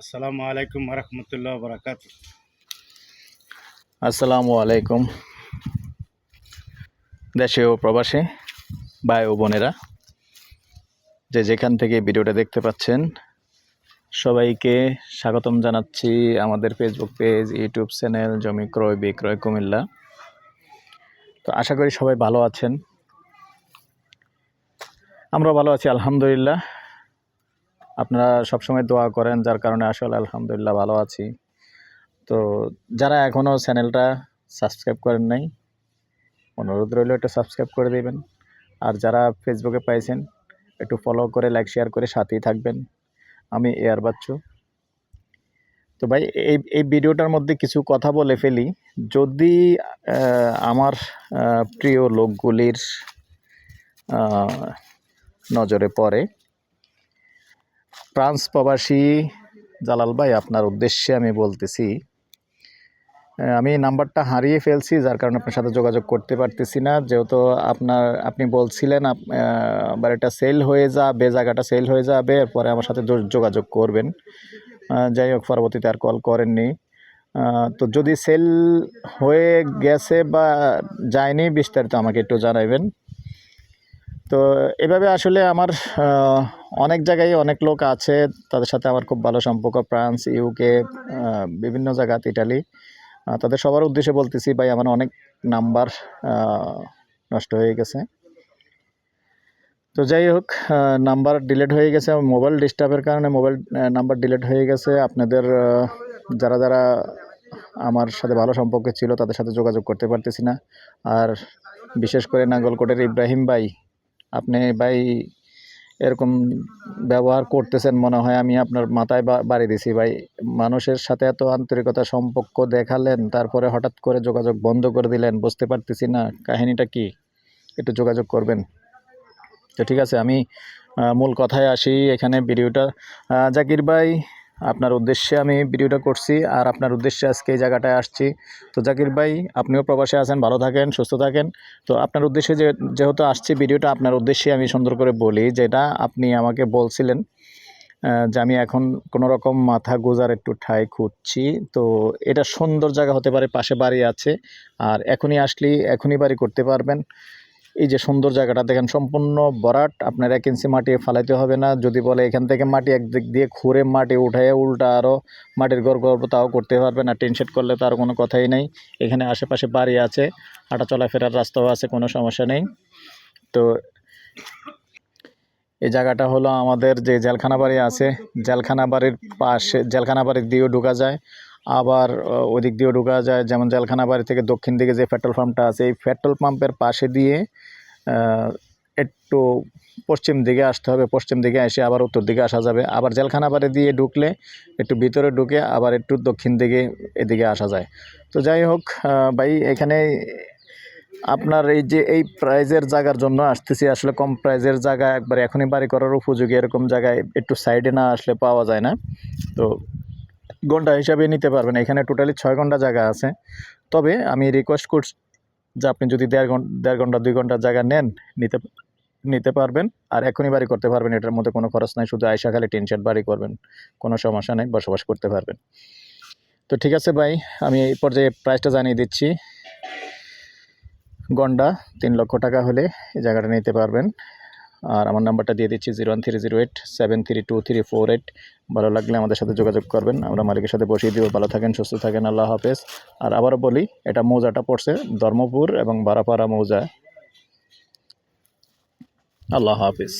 আসসালামু আলাইকুম রহমতুল্লাহ বরাকাত। আসসালামু আলাইকুম দেশে ও প্রবাসে ভাই ও বোনেরা। যে যেখান থেকে ভিডিওটা দেখতে পাচ্ছেন, সবাইকে স্বাগতম জানাচ্ছি আমাদের ফেসবুক পেজ ইউটিউব চ্যানেল জমি ক্রয়, বিক্রয়, কুমিল্লা। তো আশা করি সবাই ভালো আছেন। আমরা ভালো আছি, আলহামদুলিল্লাহ। আপনারা সবসময় দোয়া করেন, যার কারণে আসলে আলহামদুলিল্লাহ ভালো আছি। তো যারা এখনও চ্যানেলটা সাবস্ক্রাইব করেন নাই, অনুরোধ রইল একটু সাবস্ক্রাইব করে দেবেন। আর যারা ফেসবুকে পাইছেন, একটু ফলো করে লাইক শেয়ার করে সাথেই থাকবেন। আমি এয়ার বাচ্চু। তো ভাই, এই এই ভিডিওটার মধ্যে কিছু কথা বলে ফেলি। যদি আমার প্রিয় লোকগুলির নজরে পড়ে ফ্রান্স প্রবাসী জালাল ভাই আপনার উদ্দেশ্যে আমি বলতেছি আমি নাম্বারটা হারিয়ে ফেলছি যার কারণে আপনার সাথে যোগাযোগ করতে পারতেছি না। যেহেতু আপনার আপনি বলছিলেন আহ, বাড়িটা সেল হয়ে যাবে জায়গাটা সেল হয়ে যাবে এরপরে আমার সাথে যোগাযোগ করবেন। যাই হোক পরবর্তীতে আর কল করেননি। তো যদি সেল হয়ে গেছে বা যায়নি বিস্তারিত আমাকে একটু জানাবেন তো এভাবে আসলে আমার অনেক জায়গায় অনেক লোক আছে, তাদের সাথে আমার খুব ভালো সম্পর্ক। ফ্রান্স ইউকে বিভিন্ন জায়গাতে ইটালি। তাদের সবার উদ্দেশ্যে বলতেছি, ভাই, আমার অনেক নাম্বার নষ্ট হয়ে গেছে। তো যাই হোক নাম্বার ডিলেট হয়ে গেছে। মোবাইল ডিস্টার্বের কারণে মোবাইল নাম্বার ডিলেট হয়ে গেছে। আপনাদের যারা যারা আমার সাথে ভালো সম্পর্ক ছিল, তাদের সাথে যোগাযোগ করতে পারতেছি না। আর বিশেষ করে নাঙ্গলকোটের ইব্রাহিম ভাই আপনি ভাই এরকম ব্যবহার করতেছেন মনে হয়, আমি আপনার মাথায় বাড়ি দিছি। ভাই, মানুষের সাথে এত আন্তরিকতা সম্পর্ক দেখালেন, তারপরে হঠাৎ করে যোগাযোগ বন্ধ করে দিলেন, বুঝতে পারতেছি না, কাহিনীটা কি? একটু যোগাযোগ করবেন। তো ঠিক আছে, আমি মূল কথায় আসি এখানে ভিডিওটা। জাকির ভাই আপনার উদ্দেশ্যে আমি ভিডিওটা করছি আর আপনার উদ্দেশ্যে আজকে এই জায়গাটায় আসছি। তো জাকির ভাই, আপনিও প্রবাসে আছেন, ভালো থাকেন, সুস্থ থাকেন। তো আপনার উদ্দেশ্যে যে, যেহেতু আসছি ভিডিওটা, আপনার উদ্দেশ্যে আমি সুন্দর করে বলি যেটা আপনি আমাকে বলছিলেন যে আমি এখন কোনো রকম মাথা গোজার একটু ঠাই খুঁজছি। তো এটা সুন্দর জায়গা হতে পারে, পাশে বাড়ি আছে। আর এখনই আসলেই, এখনই বাড়ি করতে পারবেন। এই যে সুন্দর জায়গাটা, দেখেন সম্পূর্ণ বরাট আপনার এক ইঞ্চি মাটি ফালাইতে হবে না। যদি বলে এখান থেকে মাটি একদিক দিয়ে খুঁড়ে মাটি উঠায় উল্টা আরও মাটির গর্ব গর্ব তাও করতে পারবেন, আর টিনশেড করলে তার কোনো কথাই নেই। এখানে আশেপাশে বাড়ি আছে হাঁটা চলাফেরার রাস্তাও আছে, কোনো সমস্যা নেই। তো এই জায়গাটা হলো আমাদের যে জেলখানা বাড়ি আছে, জেলখানা বাড়ির পাশে, জেলখানা বাড়ির দিয়েও ঢোকা যায়। আবার ওদিক দিয়েও ঢোকা যায়। যেমন জেলখানা বাড়ি থেকে দক্ষিণ দিকে যে পেট্রোল পাম্পটা আছে, এই পেট্রোল পাম্পের পাশে দিয়ে একটু পশ্চিম দিকে আসতে হবে। পশ্চিম দিকে এসে আবার উত্তর দিকে আসা যাবে। আবার জেলখানা বাড়ি দিয়ে ঢুকলে একটু ভিতরে ঢুকে আবার একটু দক্ষিণ দিকে এদিকে আসা যায়। তো যাই হোক ভাই, এখানে আপনার এই যে, এই প্রাইজের জায়গার জন্য আসতেছি। আসলে কম প্রাইজের জায়গা একবার এখনই বাড়ি করার উপযোগী। এরকম জায়গায় একটু সাইডে না আসলে পাওয়া যায় না। তো ঘণ্টা হিসাবে নিতে পারবেন। এখানে টোটালি ছয় ঘণ্টা জায়গা আছে। তবে আমি রিকোয়েস্ট করছি যে আপনি যদি দেড় ঘণ্টা দেড় ঘণ্টা, দুই ঘণ্টা জায়গা নেন, নিতে নিতে পারবেন। আর এখনই বাড়ি করতে পারবেন, এটার মধ্যে কোনো খরচ নাই, শুধু আয়সা খালি টিন শেড বাড়ি করবেন, কোনো সমস্যা নেই, বসবাস করতে পারবেন। তো ঠিক আছে ভাই, আমি এই পর্যায়ে প্রাইসটা জানিয়ে দিচ্ছি। গন্ডা তিন লক্ষ টাকা হলে এই জায়গাটা নিতে পারবেন। আর আমার নাম্বারটা দিয়ে দিচ্ছি zero one three zero eight, seven three two three four eight. ভালো লাগলে আমাদের সাথে যোগাযোগ করবেন। আমরা মালিকের সাথে বসিয়ে দিব। ভালো থাকেন, সুস্থ থাকেন, আল্লাহ হাফেজ। আর আবারও বলি, এটা মৌজাটা পড়ছে ধর্মপুর এবং বারাপাড়া মৌজা। আল্লাহ হাফিজ।